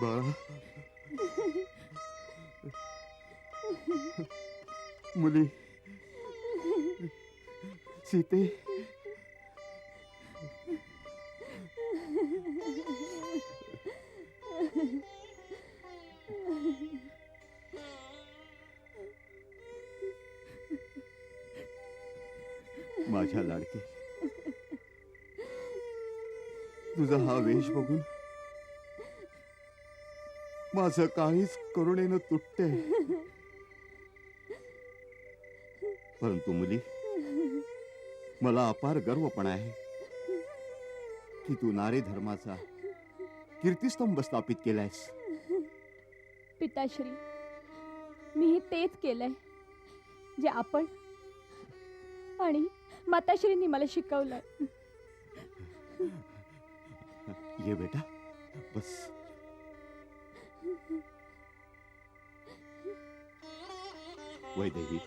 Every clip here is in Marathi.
बाळा. मुली. सीते. माझ्या लाडके. तुझा हा वेश बघून? माझं काहीच करुणेनं तुटते परंतु मुली मला अपार गर्व पण आहे की तू नारी धर्माचा कीर्तिस्तंभ स्थापित केलायस. पिताश्री मीही तेच केलंय जे आपण आणि माताश्रींनी मला शिकवलंय. ये बेटा बस। वैदेही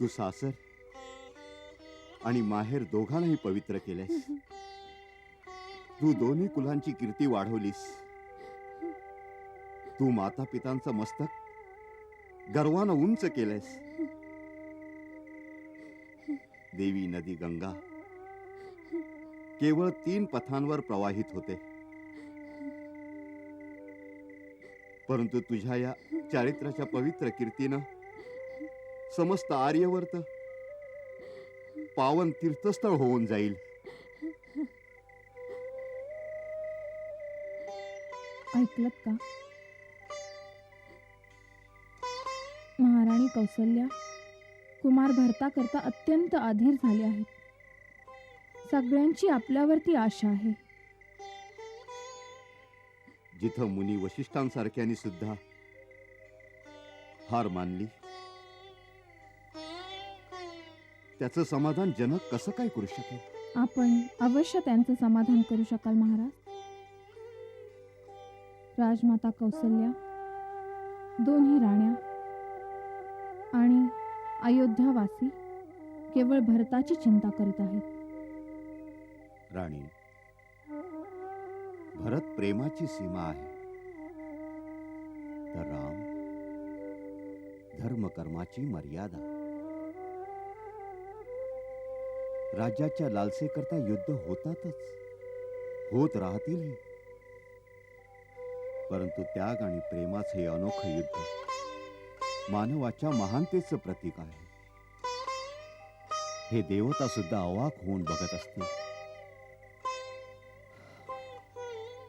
तू सासर आणि माहेर दोघांनाही पवित्र केलेस तू दोन्ही कुलांची कीर्ती वाढवलीस. तू माता पितांचं मस्तक गर्वानं उंच केलेस देवी नदी गंगा केवळ तीन पथांवर प्रवाहित होते. परंतु तुझ्या या चारित्र्याच्या पवित्र कीर्तीनं समस्त आर्यवर्त पावन तीर्थस्थळ होऊन जाईल. ऐकलत का? महाराणी कौसल्या कुमार भरता करता अत्यंत अधीर झाले आहेत. सगळ्यांची आपल्यावरती आशा आहे. जिथं मुनी वशिष्ठांसारख्यांनी सुद्धा हार मानली त्याचं समाधान जनक कसं काय करू शकेल? आपण अवश्य त्यांचं समाधान करू शकाल महाराज. राजमाता कौसल्या दोन्ही राण्या आणि अयोध्यावासी केवळ भरताची चिंता करीत आहेत. राणी. भरत प्रेमाची सीमा आहे. तर राम धर्मकर्माची मर्यादा. राज्याच्या लालसेकरता युद्ध होतातच. होत राहतीलही परंतु त्याग आणि प्रेमाचे हे अनोखं युद्ध. मानवाच्या महानतेचं प्रतीक आहे. हे देवता सुद्धा अवाक होऊन बघत असतील.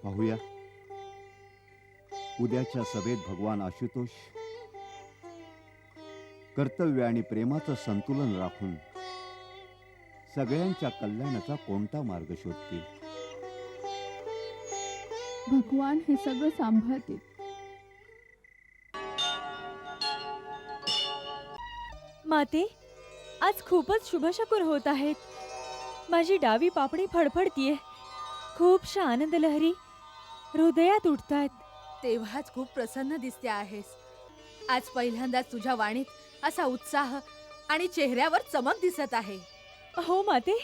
पाहूया. उद्याच्या सभेत भगवान आशुतोष कर्तव्य आणि प्रेमाचं संतुलन राखून सगळ्यांच्या कल्याणाचा कोणता मार्ग शोधतील? भगवान हे सगळं सांभाळतील. माते आज खूपच शुभशकुन होत आहेत. माझी डावी पापणी फडफडतीये. खूपशा आनंद लहरी. हृदयात उठतायत. तेव्हाच खूप प्रसन्न दिसते आहेस. आज पहिल्यांदाच तुझ्या वाणीत असा उत्साह आणि चेहऱ्यावर चमक दिसत आहे. हो माते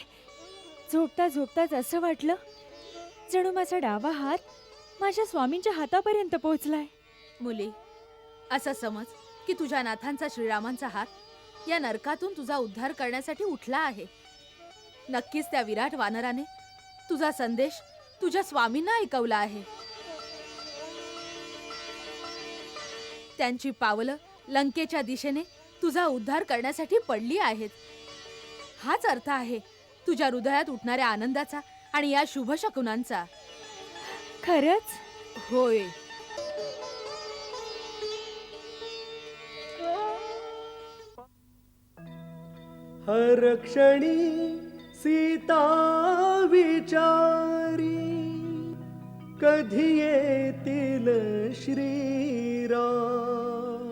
झोपता झोपताच असं वाटलं जणू माझा डावा हात माझ्या स्वामींच्या हातापर्यंत पोहोचलाय. मुली असं समज की तुझ्या नाथांचा श्रीरामांचा हात या नरकातून तुझा उद्धार करण्यासाठी उठला आहे. नक्कीच त्या विराट वानराने तुझा संदेश तुझ्या स्वामींना ऐकवला आहे. त्यांची पावलं लंकेच्या दिशेने तुझा उद्धार करण्यासाठी पडली आहेत. हाच अर्थ आहे तुझ्या हृदयात उठणाऱ्या आनंदाचा आणि या शुभ शकुनांचा. खरंच? होय. हर क्षणी सीता विचारी. कधी येतील श्रीराम?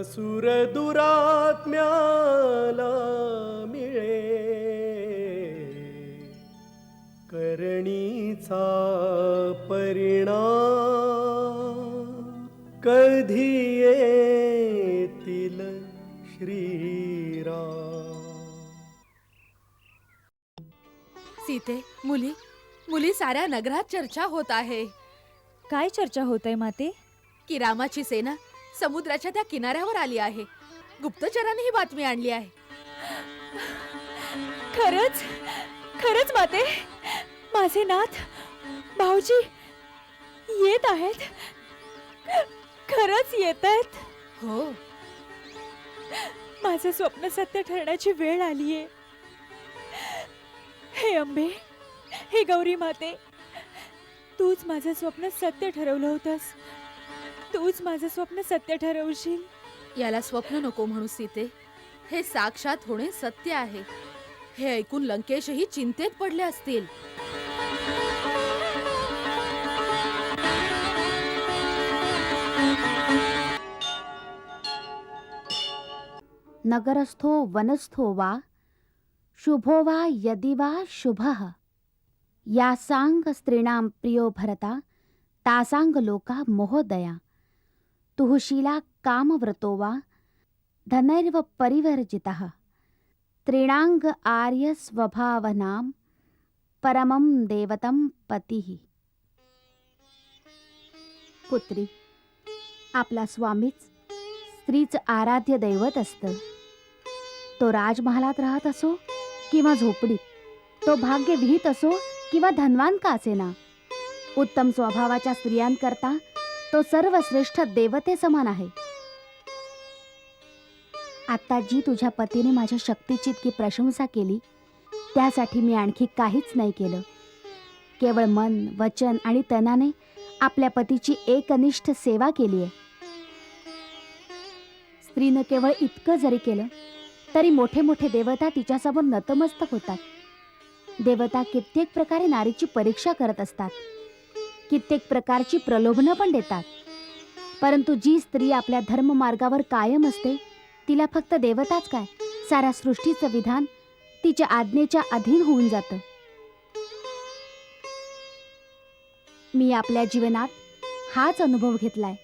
असुर दुरात्म्याला मिळे. करणीचा परिणाम कधी येतील श्रीराम? सीते मुली मुली साऱ्या नगरात चर्चा होत आहे. काय चर्चा होत आहे माते? की रामाची सेना समुद्राच्या त्या किनाऱ्यावर आली आहे. गुप्तचराने ही बातमी आणली आहे. खरंच? खरंच माते? माझे नाथ भाऊजी येत आहेत. खरंच येत आहेत. हो. माझं स्वप्न सत्य ठरण्याची वेळ आलीये. हे अंबे हे गौरी माते तूच माझं स्वप्न सत्य ठरवलं होतंस. तूच माझं स्वप्न सत्य ठरवशील. याला स्वप्न नको म्हणू सीते. हे साक्षात होणे सत्य आहे. हे ऐकून लंकेशही चिंतेत पडले असतील. नगरस्थो वनस्थो वा शुभो वा यदि वा शुभः. यासांग स्त्रीणां प्रियो भरता तासांग लोका मोहोदया तुहुशीला कामव्रतो वा धनैर्व परिवर्जितः। त्रिणाङ्ग आर्य स्वभावनां परमं देवतं पतिः। पुत्री आपला स्वामीच स्त्रीचं आराध्य दैवत असतं। तो राजमहालात राहत असो किंवा झोपडीत तो भाग्य विहित असो किंवा धनवान का असेना? उत्तम स्वभावाच्या स्त्रियांकरता तो सर्वश्रेष्ठ देवते समान आहे. आता जी तुझ्या पतीने माझ्या शक्तीची इतकी प्रशंसा केली त्यासाठी मी आणखी काहीच नाही केलं. केवळ मन वचन आणि तनाने आपल्या पतीची एकनिष्ठ सेवा केली आहे. स्त्रीनं केवळ इतकं जरी केलं तरी मोठे मोठे देवता तिच्यासमोर नतमस्तक होतात. देवता कित्येक प्रकारे नारीची परीक्षा करत असतात. कित्येक प्रकारची प्रलोभनं पण देतात. परंतु जी स्त्री आपल्या धर्ममार्गावर कायम असते तिला फक्त देवताच काय? साऱ्या सृष्टीचं विधान तिच्या आज्ञेच्या अधीन होऊन जातं. मी आपल्या जीवनात हाच अनुभव घेतलाय.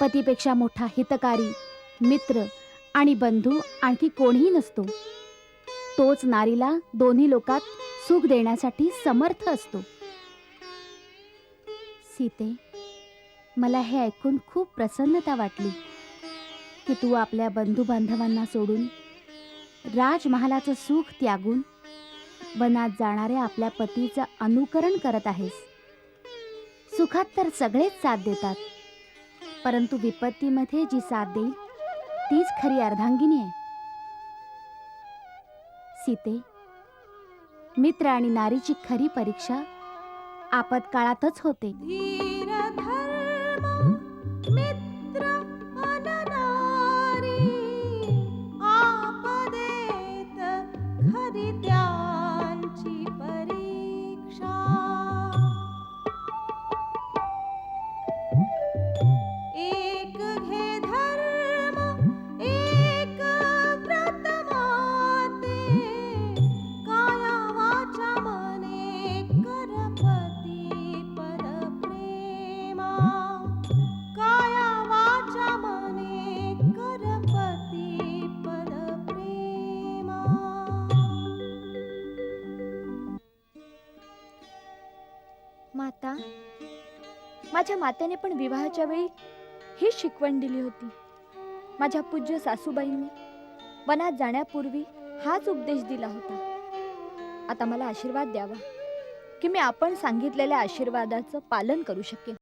पतीपेक्षा मोठा हितकारी मित्र आणि बंधू आणखी कोणीही नसतो. तोच नारीला दोन्ही लोकात सुख देण्यासाठी समर्थ असतो. सीते मला हे ऐकून खूप प्रसन्नता वाटली की तू आपल्या बंधू बांधवांना सोडून राजमहालाचं सुख त्यागून वनात जाणाऱ्या आपल्या पतीचं अनुकरण करत आहेस. सुखात तर सगळेच साथ देतात परंतु विपत्तीमध्ये जी साथ देईल तीच खरी अर्धांगिनी आहे. सीते मित्र आणि नारीची खरी परीक्षा आपत्काळातच होते. एक माझ्या मातेने पण विवाहाच्या वेळी ही शिकवण दिली होती. माझ्या पूज्य सासूबाईंनी वनात जाण्यापूर्वी हाच उपदेश दिला होता. आता मला आशीर्वाद द्यावा की मी आपण सांगितलेल्या आशीर्वादाचं पालन करू शकेन.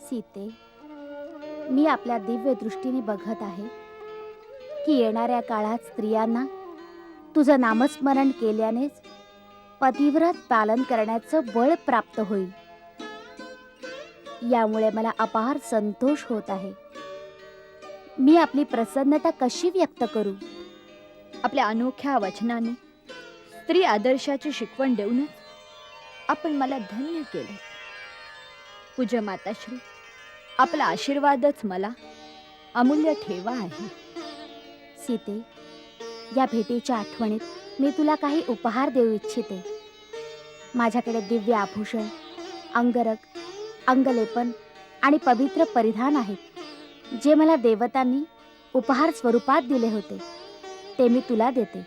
सीते मी आपल्या दिव्य दृष्टीने बघत आहे की येणाऱ्या काळात स्त्रियांना तुझं नामस्मरण केल्यानेच पतिव्रत पालन करण्याचं बळ प्राप्त होईल. यामुळे मला अपार संतोष होत आहे. मी आपली प्रसन्नता कशी व्यक्त करू? आपल्या अनोख्या वचनाने स्त्री आदर्शाची शिकवण देऊनच आपण मला धन्य केले. पूज्य माताश्री आपला आशीर्वादच मला अमूल्य ठेवा आहे. सीते या भेटीच्या आठवणीत मी तुला काही उपहार देऊ इच्छिते. माझ्याकडे दिव्य आभूषण अंगरक अंगलेपन आणि पवित्र परिधान आहेत जे मला देवतांनी उपहार स्वरूपात दिले होते. ते मी तुला देते.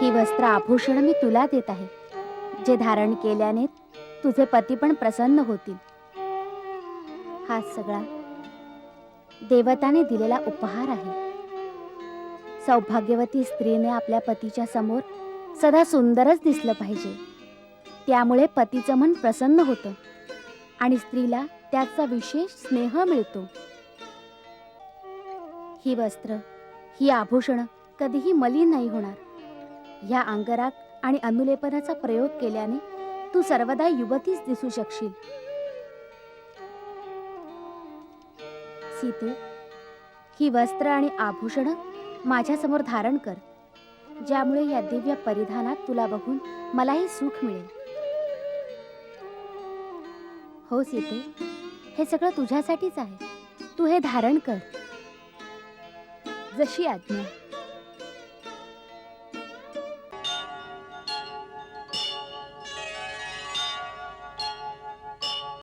ही वस्त्र आभूषण मी तुला देत आहे. जे धारण केल्याने तुझे पती पण प्रसन्न होतील. हा सगळा देवताने दिलेला उपहार आहे. सौभाग्यवती स्त्रीने आपल्या पतीच्या समोर सदा सुंदरच दिसलं पाहिजे. त्यामुळे पतीचं मन प्रसन्न होतं आणि स्त्रीला त्याचा विशेष स्नेह मिळतो. ही वस्त्र ही आभूषणं कधीही मलिन नाही होणार. ह्या अंगराग आणि अनुलेपनाचा प्रयोग केल्याने तू सर्वदा युवतीच दिसू शकशील. सीते ही वस्त्र आणि आभूषणं माझ्यासमोर धारण कर. ज्यामुळे या दिव्य परिधानात तुला बघून मलाही सुख मिळेल. हो सीते हे सगळं तुझ्यासाठीच आहे. तू हे धारण कर. जशी आज्ञा.